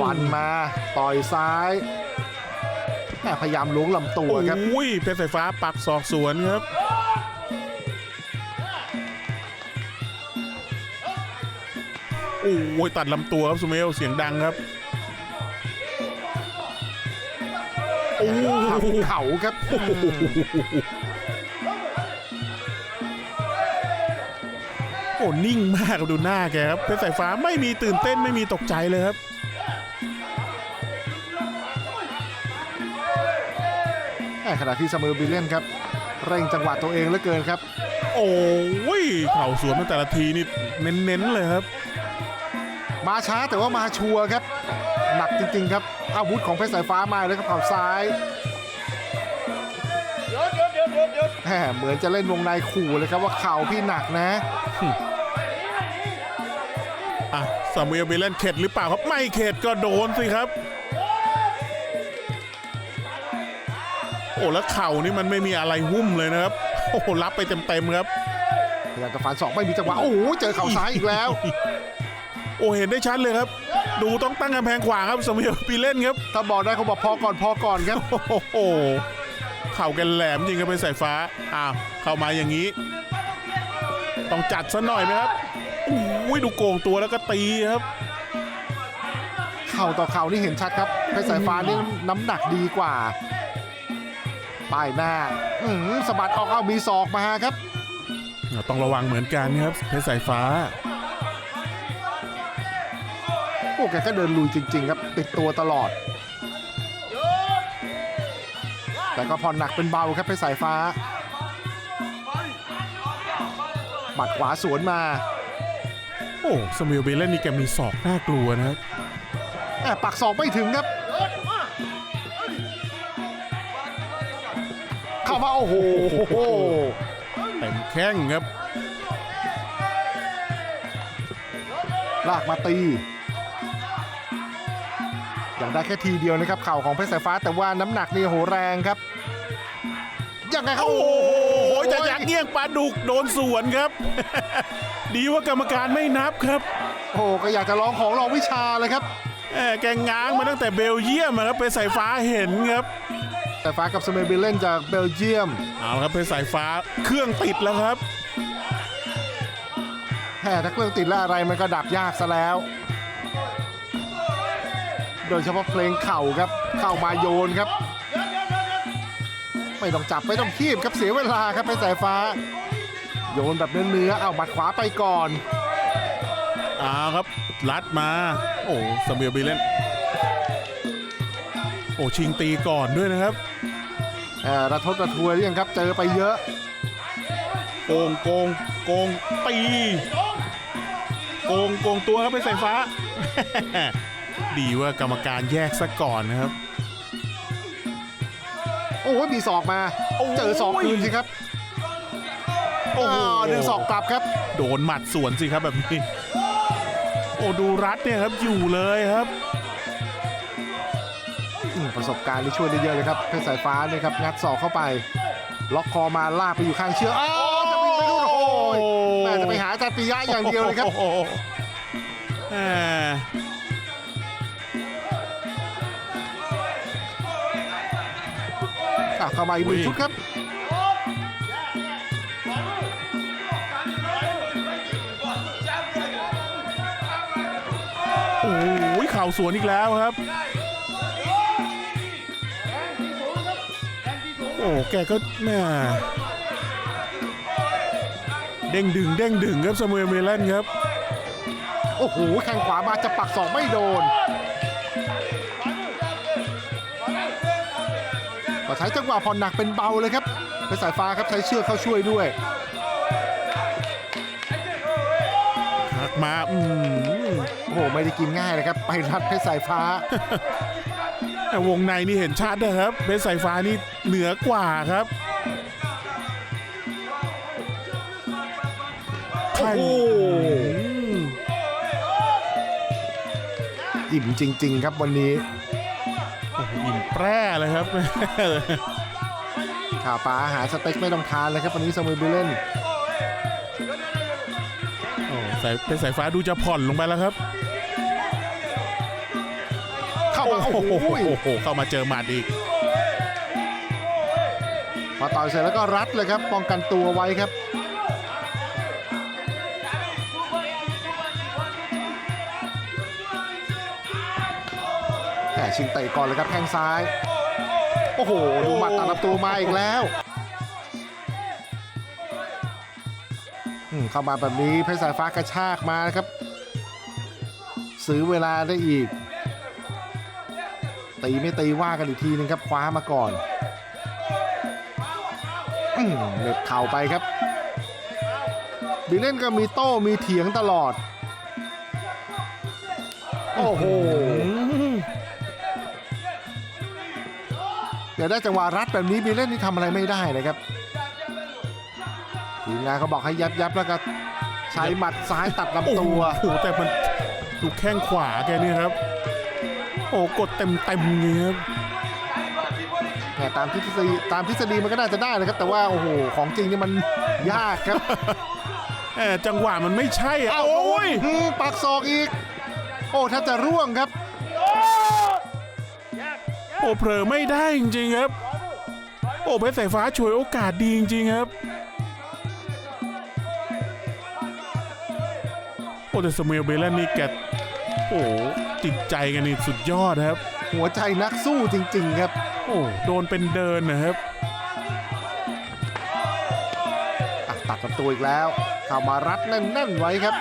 ฟันมาต่อยซ้ายแม่พยายามล้วงลำตัวครับโอ้ยเพชรสายฟ้าปักศอกสวนครับโอ้ยตัดลำตัวครับสุเมลเสียงดังครับโอ้เข่าโหเข่าครับโอ้นิ่งมากครับดูหน้าแกครับเพชรสายฟ้าไม่มีตื่นเต้นไม่มีตกใจเลยครับ ขณะที่เสมอบิลเล่นครับเร่งจังหวะตัวเองเหลือเกินครับ โอ้ยเข่าสวนมาแต่ละทีนี่เน้นๆเลยครับ มาช้าแต่ว่ามาชัวร์ครับ หนักจริงๆครับ อาวุธของเพชรสายฟ้ามาเลยครับเข่าซ้ายแหมเหมือนจะเล่นวงในขู่เลยครับว่าเข่าพี่หนักนะอะซามูเอลเบลเลนเข็ดหรือเปล่าครับ ไม่เข็ดก็โดนสิครับ โอ้แล้วเข่านี่มันไม่มีอะไรหุ้มเลยนะครับ โอ้โหรับไปเต็มๆครับพยายามจะฟันศอกไม่มีจังหวะโอ้โหเจอเข่าซ้ายอีกแล้ว โอ้เห็นได้ชัดเลยครับ ดูต้องตั้งกำแพงขวางครับซามูเอลเบลเลนครับ ถ้าบอกได้เขาบอกพอก่อนพอก่อนครับ โอ้โหเข่ากันแหลมจริงครับเป็นสายฟ้าอ้าวเข้ามาอย่างนี้ ต้องจัดซะหน่อยไหมครับโอ้ยดูโกงตัวแล้วก็ตีครับเข่าต่อเข่านี่เห็นชัดครับเพชรสายฟ้านี่น้ำหนักดีกว่า ป้ายหน้าอือหือสะบัดออกเอามีศอกมาครับ ต้องระวังเหมือนกันครับเพชรสายฟ้า โอ้แกก็เดินลุยจริง ๆ ครับ ติดตัวตลอด แต่ก็ผ่อนหนักเป็นเบาครับเพชรสายฟ้าหมัดขวาสวนมา โอ้สมิลเบลเลนนี่แกมีศอกน่ากลัวนะครับแอบปักศอกไม่ถึงครับามาโอ้โหเต็มแข้งครับลากมาตีอย่างได้แค่ทีเดียวนะครับเข่าของเพชรสายฟ้าแต่ว่าน้ำหนักนี่โหแรงครับยังไงครับโอ้โหจะยักเงี้ยงปลาดุกโดนสวนครับ ดีว่ากรรมการไม่นับครับ โอ้โหก็อยากจะร้องของรองวิชาเลยครับแหมแกง้างมาตั้งแต่เบลเยียมอะครับเป็นสายฟ้าเห็นครับสายฟ้ากับสเมเบลเล่นจากเบลเยียม เอาละครับเป็นสายฟ้าเครื่องติดแล้วครับแห่ถ้าเครื่องติดแล้วอะไรมันก็ดับยากซะแล้ว โดยเฉพาะเพลงเข่าครับ เข้ามาโยนครับ ไม่ต้องจับไม่ต้องคีบครับเสียเวลาครับไปสายฟ้า โยนแบบเนื้อๆเอาหมัดขวาไปก่อนเอาครับลัดมา โอ้สมิลเบลเลนโอ้ชิงตีก่อนด้วยนะครับเอ่อ ระทดระทวยหรือยังครับเจอไปเยอะ โกงโกงโกงตี โกงโกงตัวครับเป็นสายฟ้า ดีว่ากรรมการแยกซะก่อนนะครับ โอ้ยมีศอกมาโอ้ยเจอศอกคืนสิครับ โอ้โหาวดึงศอกกลับครับ โดนหมัดสวนสิครับแบบนี้ โอ้ดูรัดเนี่ยครับอยู่เลยครับอืม ประสบการณ์ที่ช่วยได้เยอะเลยครับเพชรสายฟ้าเนี่ยครับงัดศอกเข้าไป ล็อกคอมาลากไปอยู่ข้างเชือกอ้าวจะบินไปนู่นโอ้ยแม่จะไปหาอาจารย์ปิยะอย่างเดียวเลยครับโอ้โหแหมอะเข้ามาอีกหนึ่งชุดครับ โอ้โหเข่าสวนอีกแล้วครับ โอ้แกก็แม่เด้งดึงเด้งดึงครับสมุยเมเลนครับ โอ้โหแข้งขวามาจะปักศอกไม่โดนก็ใช้จังหวะผ่อนหนักเป็นเบาเลยครับเพชรสายฟ้าครับใช้เชือกเข้าช่วยด้วยหักมาอืมโอ้โหไม่ได้กินง่ายเลยครับ ไปรัดเพชรสายฟ้า แต่วงในนี่เห็นชัดนะครับเพชรสายฟ้านี่เหนือกว่าครับโอ้โหอืมอิ่มจริง ๆ ครับวันนี้โอ้โหอิ่มแปร่เลยครับข่าวปลาอาหารสเต็กไม่ต้องทานเลยครับวันนี้สมุยบิลเล่นโอ้สายเป็นสายฟ้าดูจะผ่อนลงไปแล้วครับ มาโอ้โหเข้ามาเจอหมัดอีกพอต่อยเสร็จแล้วก็รัดเลยครับ ป้องกันตัวไว้ครับแต่ชิงเตะก่อนเลยครับแข้งซ้าย โอ้โห ดูหมัดตัดลำตัวมาอีกแล้วเข้ามาแบบนี้เพชรสายฟ้ากระชากมานะครับ ซื้อเวลาได้อีก ตีไม่ตีว่ากันอีกทีนึงครับคว้ามาก่อนเหน็บเข่าไปครับบีเล่นก็มีโต้มีเถียงตลอด โอ้โหเดี๋ยวได้จังหวะรัดแบบนี้บีเล่นนี่ทำอะไรไม่ได้นะครับทีมงานเขาบอกให้ยับยับแล้วก็ใช้หมัดซ้ายตัดโอ้ลำโหตัวแต่มันดูแข้งขวาแกนี่ครับ โอ้กดเต็มเต็มๆเลยครับแหมตามทฤษฎีตามทฤษฎีมันก็น่าจะได้นะครับ แต่ว่าโอ้โหของจริงนี่มันยากครับแหมจังหวะมันไม่ใช่อะเอ้าโอ้ยอืมปักศอกอีก โอ้ถ้าจะร่วงครับ โอ้เผลอไม่ได้จริงๆครับ โอ้เพชรสายฟ้าช่วยโอกาสดีจริงๆครับโอ้แต่สมุยเบลเลนนี่แกโอ้ จิตใจกันนี่สุดยอดครับ หัวใจนักสู้จริง ๆ ครับ โอ้โดนเป็นเดินนะครับอะตัดลำตัวอีกแล้ว เข้ามารัดแน่นๆไว้ครับ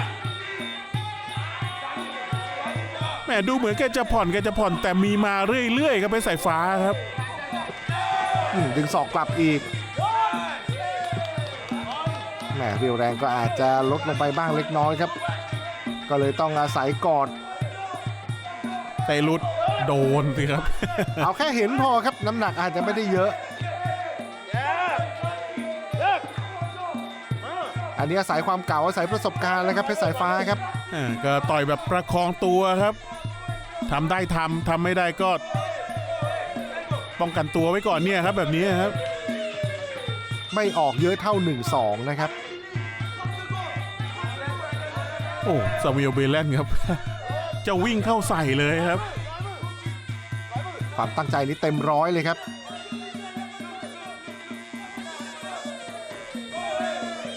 แหมดูเหมือนแกจะผ่อนแกจะผ่อนแต่มีมาเรื่อยๆครับเพชรสายฟ้าครับอืมดึงศอกกลับอีกแหมเรียวแรงก็อาจจะลดลงไปบ้างเล็กน้อยครับ ก็เลยต้องอาศัยกอด แต่รุดโดนสิครับ เอาแค่เห็นพอครับน้ำหนักอาจจะไม่ได้เยอะ อันนี้อาศัยความเก่าอาศัยประสบการณ์แล้วครับเพชรสายฟ้าครับ อ่าก็ต่อยแบบประคองตัวครับทำได้ทำทำไม่ได้ก็ ป้องกันตัวไว้ก่อนเนี่ยครับแบบนี้ครับ ไม่ออกเยอะเท่า 1-2 นะครับ โอ้ซาวิโอเบลเลนครับ จะวิ่งเข้าใส่เลยครับ ความตั้งใจนี้เต็มร้อยเลยครับ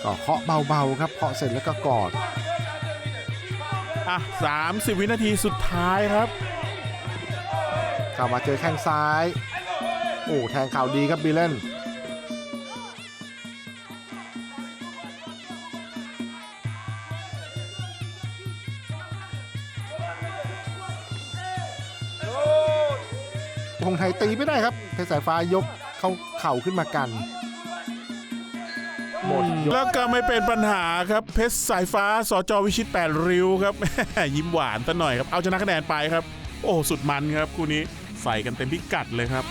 ก็เคาะเบาๆครับเคาะเสร็จแล้วก็กอดอะ30 วินาทีสุดท้ายครับเข้ามาเจอแข้งซ้าย โอ้แทงเข่าดีครับบีเลน งไทยตีไม่ได้ครับเพชรสายฟ้ายกเข้าเข่าขึ้นมากันหมดยกแล้วก็ไม่เป็นปัญหาครับเพชรสายฟ้าสจวิชิต 8 ริ้วครับ ยิ้มหวานซะหน่อยครับ เอาชนะคะแนนไปครับ โอ้สุดมันครับคู่นี้ใส่กันเต็มพิกัดเลยครับ